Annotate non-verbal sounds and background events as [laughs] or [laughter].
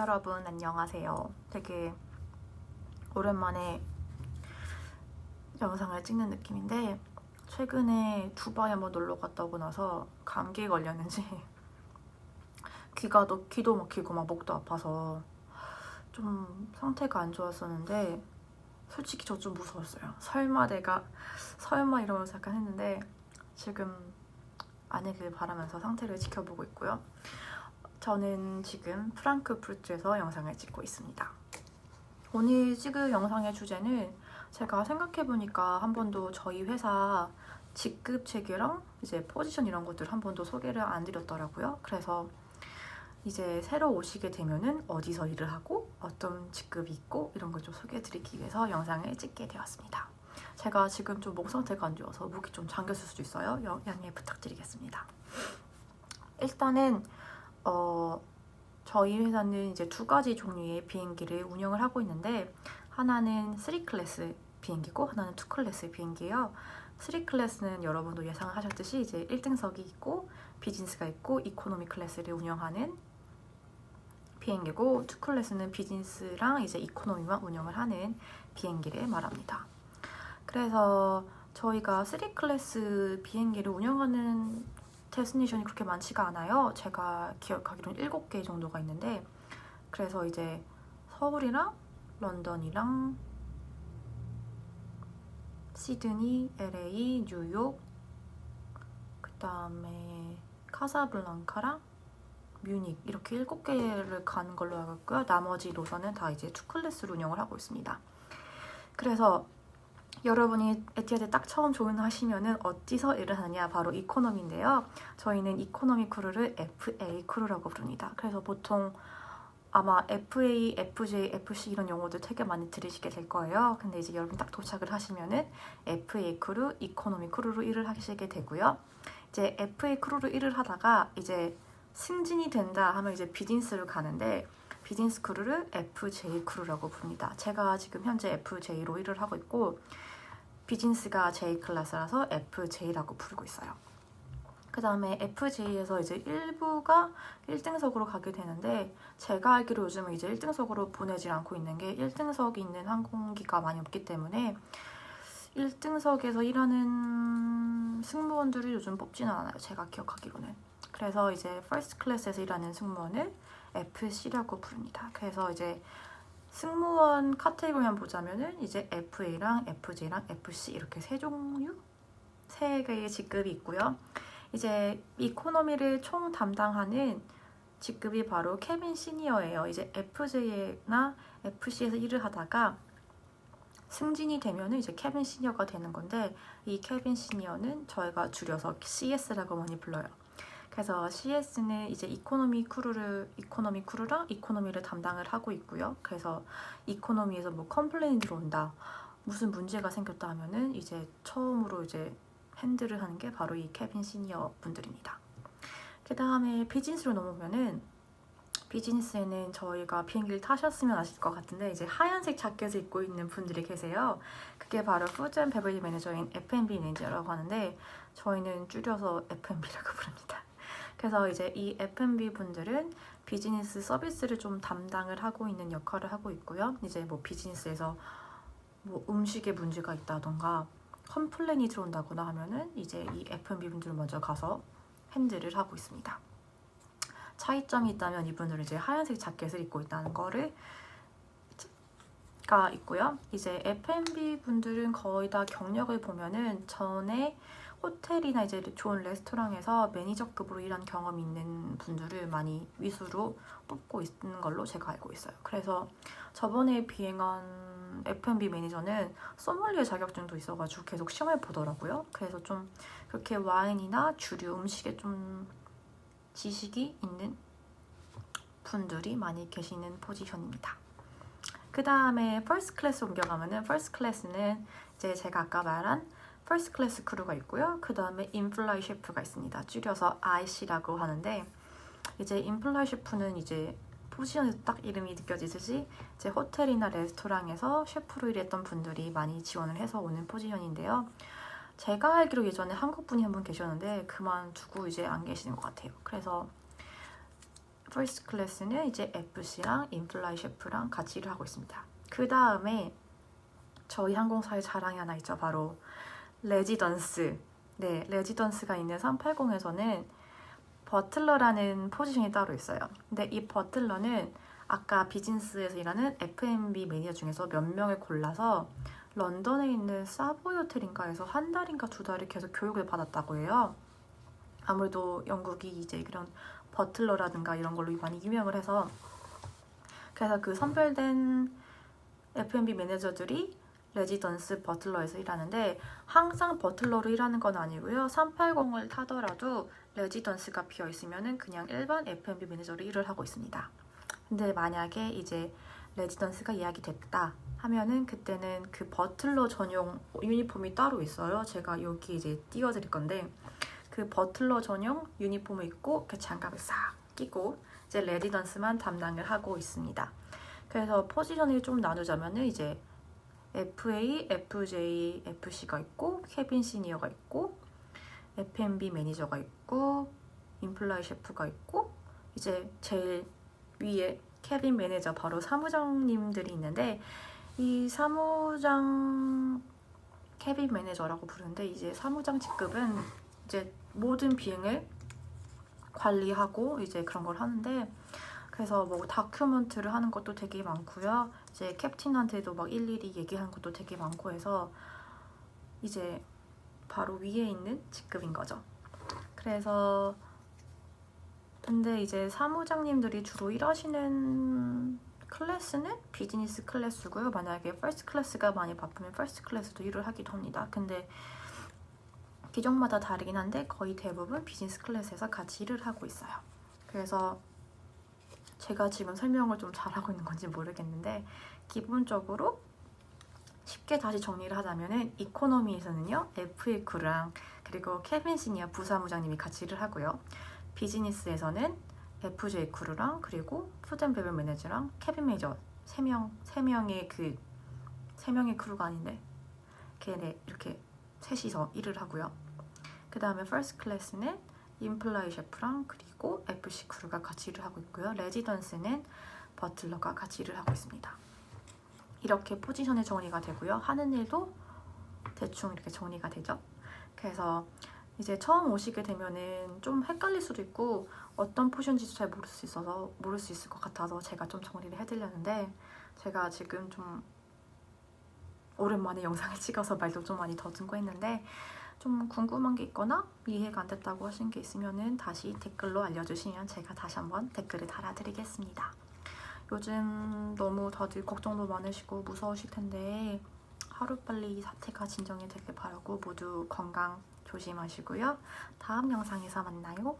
여러분 안녕하세요. 되게 오랜만에 영상을 찍는 느낌인데 최근에 두바이 한번 놀러 갔다 오고 나서 감기에 걸렸는지 [laughs] 귀가 도 귀도 막히고 막 목도 아파서 좀 상태가 안 좋았었는데 솔직히 저 좀 무서웠어요. 설마 내가 설마 이러면서 약간 했는데 지금 아니길 바라면서 상태를 지켜보고 있고요. 저는 지금 프랑크푸르트에서 영상을 찍고 있습니다. 오늘 찍을 영상의 주제는 제가 생각해보니까 한 번도 저희 회사 직급 체계랑 이제 포지션 이런 것들 한 번도 소개를 안 드렸더라고요. 그래서 이제 새로 오시게 되면은 어디서 일을 하고 어떤 직급이 있고 이런 걸 좀 소개해 드리기 위해서 영상을 찍게 되었습니다. 제가 지금 좀목 상태가 안 좋아서 목이 좀 잠겼을 수도 있어요. 여- 양해 부탁드리겠습니다. 일단은 어, 저희 회사는 이제 두 가지 종류의 비행기를 운영을 하고 있는데 하나는 3 클래스 비행기고 하나는 2 클래스 비행기예요. 3 클래스는 여러분도 예상을 하셨듯이 이제 1등석이 있고 비즈니스가 있고 이코노미 클래스를 운영하는 비행기고 2 클래스는 비즈니스랑 이제 이코노미만 운영을 하는 비행기를 말합니다. 그래서 저희가 3 클래스 비행기를 운영하는 데스티네이션이 그렇게 많지가 않아요. 제가 기억하기로는 7개 정도가 있는데 그래서 이제 서울이랑 런던이랑 시드니, LA, 뉴욕 그 다음에 카사블랑카랑 뮤닉 이렇게 7개를 가는 걸로 알고 있고요. 나머지 노선은 다 이제 투 클래스로 운영을 하고 있습니다. 그래서 여러분이 에티아드 딱 처음 조인하시면은 어디서 일을 하느냐 바로 이코노미인데요. 저희는 이코노미 크루를 FA 크루라고 부릅니다. 그래서 보통 아마 FA, FJ, FC 이런 용어들 되게 많이 들으시게 될 거예요. 근데 이제 여러분 딱 도착을 하시면은 FA 크루, 이코노미 크루로 일을 하시게 되고요. 이제 FA 크루로 일을 하다가 이제 승진이 된다 하면 이제 비즈니스로 가는데 비즈니스 크루를 FJ 크루라고 부릅니다. 제가 지금 현재 FJ로 일을 하고 있고 비즈니스가 J 클래스라서 FJ라고 부르고 있어요. 그 다음에 FJ에서 이제 일부가 1등석으로 가게 되는데 제가 알기로 요즘은 이제 1등석으로 보내질 않고 있는 게 1등석이 있는 항공기가 많이 없기 때문에 1등석에서 일하는 승무원들을 요즘 뽑지는 않아요. 제가 기억하기로는. 그래서 이제 퍼스트 클래스에서 일하는 승무원을 FC라고 부릅니다. 그래서 이제 승무원 카테고리만 보자면은 이제 FA랑 FJ랑 FC 이렇게 세 종류 세 개의 직급이 있고요. 이제 이코노미를 총 담당하는 직급이 바로 캐빈 시니어예요. 이제 FJ나 FC에서 일을 하다가 승진이 되면은 이제 캐빈 시니어가 되는 건데 이 캐빈 시니어는 저희가 줄여서 CS라고 많이 불러요. 그래서 CS는 이제 이코노미 크루를 이코노미 크루랑 이코노미를 담당을 하고 있고요. 그래서 이코노미에서 뭐 컴플레인 들어온다, 무슨 문제가 생겼다 하면은 이제 처음으로 이제 핸들을 하는 게 바로 이 캐빈 시니어 분들입니다. 그 다음에 비즈니스로 넘어오면은 비즈니스에는 저희가 비행기를 타셨으면 아실 것 같은데 이제 하얀색 자켓을 입고 있는 분들이 계세요. 그게 바로 푸드 앤 베버리 매니저인 F&B 매니저라고 하는데 저희는 줄여서 F&B라고 부릅니다. 그래서 이제 이 F&B 분들은 비즈니스 서비스를 좀 담당을 하고 있는 역할을 하고 있고요. 이제 뭐 비즈니스에서 뭐 음식에 문제가 있다던가 컴플레인이 들어온다거나 하면은 이제 이 F&B 분들 먼저 가서 핸들을 하고 있습니다. 차이점이 있다면 이분들은 이제 하얀색 자켓을 입고 있다는 거를 가 있고요. 이제 F&B 분들은 거의 다 경력을 보면은 전에 호텔이나 이제 좋은 레스토랑에서 매니저급으로 일한 경험이 있는 분들을 많이 위수로 뽑고 있는 걸로 제가 알고 있어요. 그래서 저번에 비행한 F&B 매니저는 소믈리에 자격증도 있어가지고 계속 시험을 보더라고요. 그래서 좀 그렇게 와인이나 주류 음식에 좀 지식이 있는 분들이 많이 계시는 포지션입니다. 그 다음에 퍼스트 클래스 옮겨가면은 퍼스트 클래스는 이제 제가 아까 말한 퍼스트 클래스 크루가 있고요. 그 다음에 인플라이 셰프가 있습니다. 줄여서 IC라고 하는데 이제 인플라이 셰프는 이제 포지션에서 딱 이름이 느껴지듯이 이제 호텔이나 레스토랑에서 셰프로 일했던 분들이 많이 지원을 해서 오는 포지션인데요. 제가 알기로 예전에 한국 분이 한 분 계셨는데 그만두고 이제 안 계시는 것 같아요. 그래서 퍼스트 클래스는 이제 FC랑 인플라이 셰프랑 같이 일을 하고 있습니다. 그 다음에 저희 항공사의 자랑이 하나 있죠. 바로 레지던스. 네, 레지던스가 있는 380에서는 버틀러라는 포지션이 따로 있어요. 근데 이 버틀러는 아까 비즈니스에서 일하는 F&B 매니저 중에서 몇 명을 골라서 런던에 있는 사보이 호텔인가에서 한 달인가 두 달을 계속 교육을 받았다고 해요. 아무래도 영국이 이제 그런 버틀러라든가 이런 걸로 많이 유명을 해서 그래서 그 선별된 F&B 매니저들이 레지던스 버틀러에서 일하는데 항상 버틀러로 일하는 건 아니고요. 380을 타더라도 레지던스가 비어 있으면은 그냥 일반 F&B 매니저로 일을 하고 있습니다. 근데 만약에 이제 레지던스가 예약이 됐다 하면은 그때는 그 버틀러 전용 유니폼이 따로 있어요. 제가 여기 이제 띄워드릴 건데 그 버틀러 전용 유니폼을 입고 그 장갑을 싹 끼고 이제 레지던스만 담당을 하고 있습니다. 그래서 포지션을 좀 나누자면은 이제 FA, FJ, FC가 있고 캐빈 시니어가 있고 F&B 매니저가 있고 인플라이 셰프가 있고 이제 제일 위에 캐빈 매니저 바로 사무장님들이 있는데 이 사무장 캐빈 매니저라고 부르는데 이제 사무장 직급은 이제 모든 비행을 관리하고 이제 그런 걸 하는데 그래서 뭐 다큐멘트를 하는 것도 되게 많고요. 이제 캡틴한테도 막 일일이 얘기하는 것도 되게 많고 해서 이제 바로 위에 있는 직급인 거죠. 그래서 근데 이제 사무장님들이 주로 일하시는 클래스는 비즈니스 클래스고요. 만약에 퍼스트 클래스가 많이 바쁘면 퍼스트 클래스도 일을 하기도 합니다. 근데 기종마다 다르긴 한데 거의 대부분 비즈니스 클래스에서 같이 일을 하고 있어요. 그래서 제가 지금 설명을 좀 잘하고 있는 건지 모르겠는데 기본적으로 쉽게 다시 정리를 하자면은 이코노미에서는요 FA 크루랑 그리고 케빈 시니어 부사무장님이 같이 일을 하고요. 비즈니스에서는 FJ 크루랑 그리고 푸드앤베버 매니저랑 케빈 매니저 세명세 명의 그세 명의 크루가 아닌데 걔네 이렇게 셋이서 일을 하고요. 그 다음에 퍼스트 클래스는 인플라이 셰프랑 그리고 FC 크루가 같이 일을 하고 있고요. 레지던스는 버틀러가 같이 일을 하고 있습니다. 이렇게 포지션의 정리가 되고요. 하는 일도 대충 이렇게 정리가 되죠. 그래서 이제 처음 오시게 되면은 좀 헷갈릴 수도 있고 어떤 포지션인지도 잘 모를 수 있어서 모를 수 있을 것 같아서 제가 좀 정리를 해드렸는데 제가 지금 좀 오랜만에 영상을 [laughs] 찍어서 말도 좀 많이 더듬고 했는데 좀 궁금한 게 있거나 이해가 안 됐다고 하신 게 있으면은 다시 댓글로 알려주시면 제가 다시 한번 댓글을 달아드리겠습니다. 요즘 너무 다들 걱정도 많으시고 무서우실 텐데 하루빨리 이 사태가 진정이 되길 바라고 모두 건강 조심하시고요. 다음 영상에서 만나요.